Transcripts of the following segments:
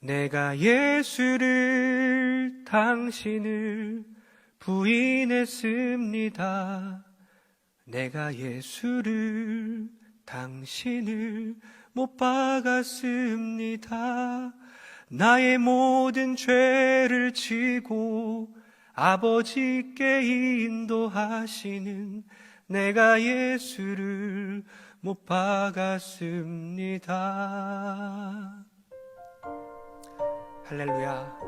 내가 예수를 당신을 부인했습니다. 내가 예수를 당신을 못 박았습니다. 나의 모든 죄를 지고 아버지께 인도하시는 내가 예수를 못 박았습니다. 할렐루야.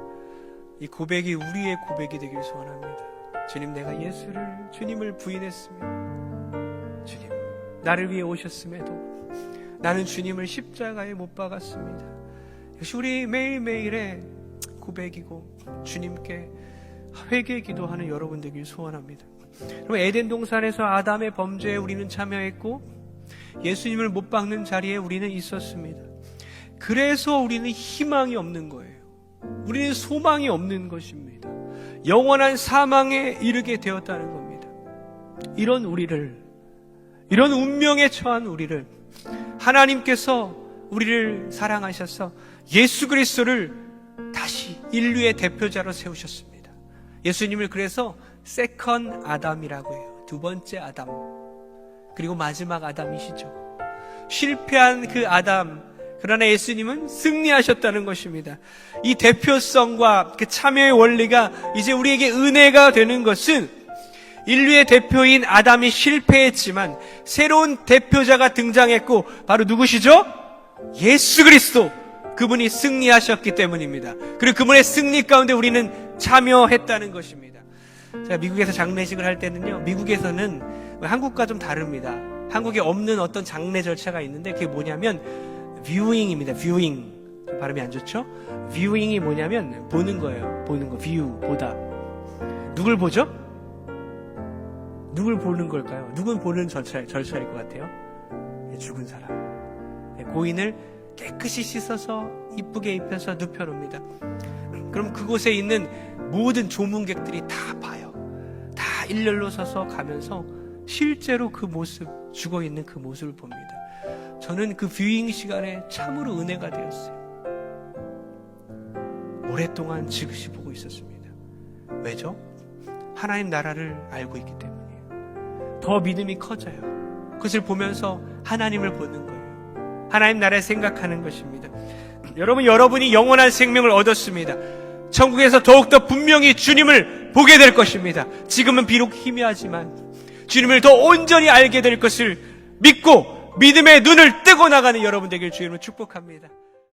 이 고백이 우리의 고백이 되길 소원합니다. 주님, 내가 예수를, 주님을 부인했습니다. 주님, 나를 위해 오셨음에도 나는 주님을 십자가에 못 박았습니다. 역시 우리 매일매일의 고백이고 주님께 회개 기도하는 여러분 되길 소원합니다. 그럼 에덴 동산에서 아담의 범죄에 우리는 참여했고 예수님을 못 박는 자리에 우리는 있었습니다. 그래서 우리는 희망이 없는 거예요. 우리는 소망이 없는 것입니다. 영원한 사망에 이르게 되었다는 겁니다. 이런 우리를, 이런 운명에 처한 우리를 하나님께서 우리를 사랑하셔서 예수 그리스도를 다시 인류의 대표자로 세우셨습니다. 예수님을 그래서 세컨 아담이라고 해요. 두 번째 아담. 그리고 마지막 아담이시죠. 실패한 그 아담, 그러나 예수님은 승리하셨다는 것입니다. 이 대표성과 그 참여의 원리가 이제 우리에게 은혜가 되는 것은 인류의 대표인 아담이 실패했지만 새로운 대표자가 등장했고 바로 누구시죠? 예수 그리스도. 그분이 승리하셨기 때문입니다. 그리고 그분의 승리 가운데 우리는 참여했다는 것입니다. 제가 미국에서 장례식을 할 때는요, 미국에서는 한국과 좀 다릅니다. 한국에 없는 어떤 장례 절차가 있는데 그게 뭐냐면 뷰잉입니다. 뷰잉. 발음이 안 좋죠? 뷰잉이 뭐냐면 보는 거예요. 보는 거. 뷰, 보다. 누굴 보죠? 누굴 보는 걸까요? 누군 보는 절차, 절차일 것 같아요? 네, 죽은 사람. 네, 고인을 깨끗이 씻어서 이쁘게 입혀서 눕혀놓습니다. 그럼 그곳에 있는 모든 조문객들이 다 봐요. 다 일렬로 서서 가면서 실제로 그 모습, 죽어 있는 그 모습을 봅니다. 저는 그 뷰잉 시간에 참으로 은혜가 되었어요. 오랫동안 지그시 보고 있었습니다. 왜죠? 하나님 나라를 알고 있기 때문이에요. 더 믿음이 커져요. 그것을 보면서 하나님을 보는 거예요. 하나님 나라를 생각하는 것입니다. 여러분, 여러분이 영원한 생명을 얻었습니다. 천국에서 더욱더 분명히 주님을 보게 될 것입니다. 지금은 비록 희미하지만 주님을 더 온전히 알게 될 것을 믿고 믿음의 눈을 뜨고 나가는 여러분 되길 주님으로 축복합니다.